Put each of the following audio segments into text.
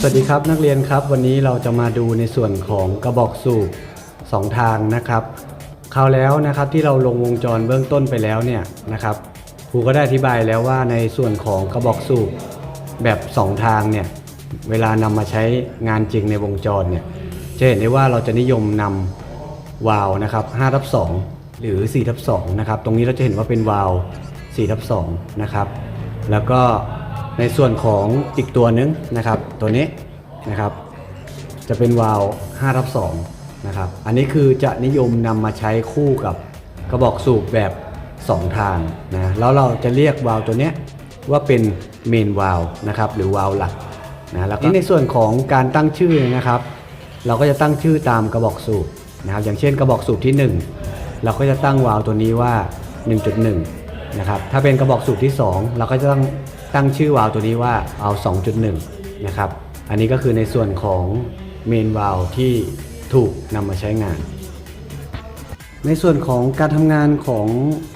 สวัสดีครับนักเรียนครับ วันนี้เราจะมาดูในส่วนของกระบอกสูบสองทางนะครับคราวแล้วนะครับที่เราลงวงจรเบื้องต้นไปแล้วเนี่ยนะครับครูก็ได้อธิบายแล้วว่าในส่วนของกระบอกสูบแบบสองทางเนี่ยเวลานำมาใช้งานจริงในวงจรเนี่ยจะเห็นได้ว่าเราจะนิยมนำวาล์วนะครับ5ทับ2หรือ4ทับ2นะครับตรงนี้เราจะเห็นว่าเป็นวาล์ว4ทับ2นะครับแล้วก็ ในส่วนของอีกตัวนึงนะครับ ตัวนี้นะครับ จะเป็นวาล์ว5ทับ2นะครับ อันนี้คือจะนิยมนำมาใช้คู่กับกระบอกสูบแบบ 2 ทางนะแล้วเราจะเรียกวาล์วตัวนี้ว่าเป็นเมนวาล์วนะครับหรือวาล์วหลักนะแล้วก็ในส่วนของการตั้งชื่อนะครับ เราก็จะตั้งชื่อตามกระบอกสูบนะครับ อย่างเช่นกระบอกสูบที่ 1 เราก็จะตั้งวาล์วตัวนี้ว่า 1.1นะครับถ้าเป็นกระบอกสูบที่ 2 เราก็จะตั้ง ตั้งชื่อวาล์วตัวนี้ว่าเอา2.1 นะครับ อันนี้ก็คือในส่วนของเมนวาล์วที่ถูกนำมาใช้งาน ในส่วนของการทำงานของ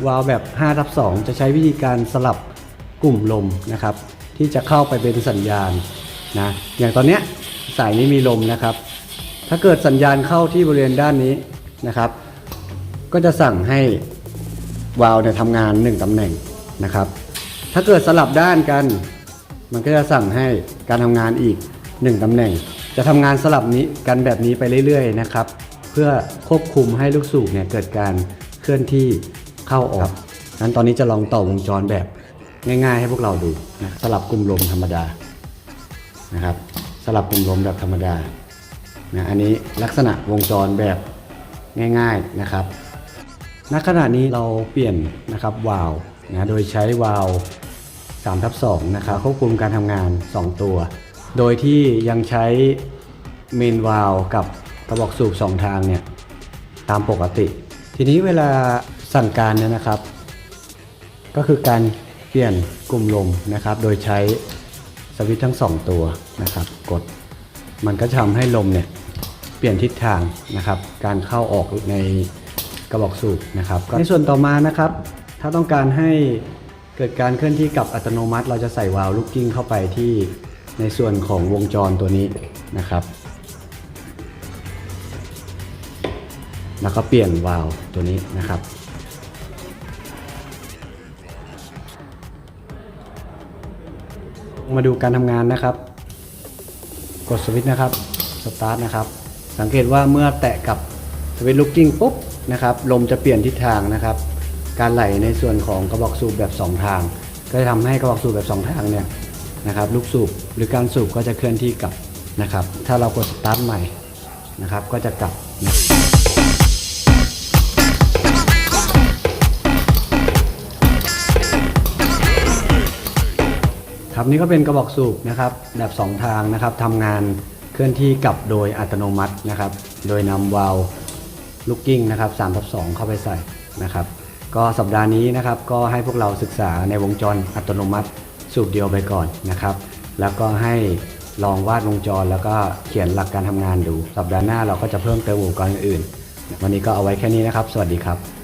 วาล์วแบบ5ทับ 2 จะใช้วิธีการสลับกลุ่มลมนะครับ ที่จะเข้าไปเป็นสัญญาณนะอย่างตอนเนี้ยสายนี้มีลมนะครับ ถ้าเกิดสัญญาณเข้าที่บริเวณด้านนี้นะครับ ก็จะสั่งให้วาล์วเนี่ยทำงาน 1ตำแหน่งนะครับ ถ้าเกิดสลับด้านกัน มันก็จะสั่งให้การทำงานอีก 1ตำแหน่ง จะทำงานสลับนี้กันแบบนี้ไปเรื่อยๆนะครับ เพื่อควบคุมให้ลูกสูบเนี่ยเกิดการเคลื่อนที่เข้าออกนั้นตอนนี้จะลองต่อวงจรแบบง่าย ๆ ให้พวกเราดูนะสลับกลุ่มลมธรรมดานะครับ สลับกลุ่มลมแบบธรรมดานะอันนี้ลักษณะวงจรแบบง่าย ๆนะครับณขณะนี้เราเปลี่ยนนะครับวาล์ว นะโดยใช้วาล์ว3ทับ2นะครับควบคุมการทำงาน 2 ตัว โดยที่ยังใช้เมนวาล์วกับกระบอกสูบ 2 ทางเนี่ยตามปกติ ทีนี้เวลาสั่งการเนี่ยนะครับ ก็คือการเปลี่ยนกลุ่มลมนะครับ โดยใช้สวิตช์ทั้ง 2 ตัวนะครับ กดมันก็ทำให้ลมเนี่ยเปลี่ยนทิศทางนะครับ การเข้าออกในกระบอกสูบนะครับในส่วนต่อมานะครับ ถ้าต้องการให้เกิดการเคลื่อนที่กลับอัตโนมัติ เราจะใส่วาล์วลูกกิ้งเข้าไปที่ในส่วนของวงจรตัวนี้นะครับ แล้วก็เปลี่ยนวาล์วตัวนี้นะครับมาดูการทำงานนะครับ กดสวิตช์นะครับ สตาร์ทนะครับ สังเกตว่าเมื่อแตะกับสวิตช์ลูกกิ้งปุ๊บนะครับ ลมจะเปลี่ยนทิศทางนะครับ การไหลในส่วนของกระบอกสูบแบบ 2 ทาง ก็จะทำให้กระบอกสูบแบบ 2 ทางเนี่ยนะครับลูกสูบหรือการสูบก็จะเคลื่อนที่กลับนะครับ ถ้าเรากดสตาร์ทใหม่นะครับก็จะกลับครับนี่ก็เป็นกระบอกสูบนะครับแบบ 2 ทางนะครับทำงานเคลื่อนที่กลับโดยอัตโนมัตินะครับ โดยนำวาล์วลูกกิ้งนะครับ3ทับ2เข้าไปใส่นะครับ ก็สัปดาห์นี้นะครับก็ให้พวกเราศึกษาในวงจรอัตโนมัติสูบเดียวไปก่อนนะครับ แล้วก็ให้ลองวาดวงจรแล้วก็เขียนหลักการทำงานดู สัปดาห์หน้าเราก็จะเพิ่มเติมอุปกรณ์อื่น วันนี้ก็เอาไว้แค่นี้นะครับ สวัสดีครับ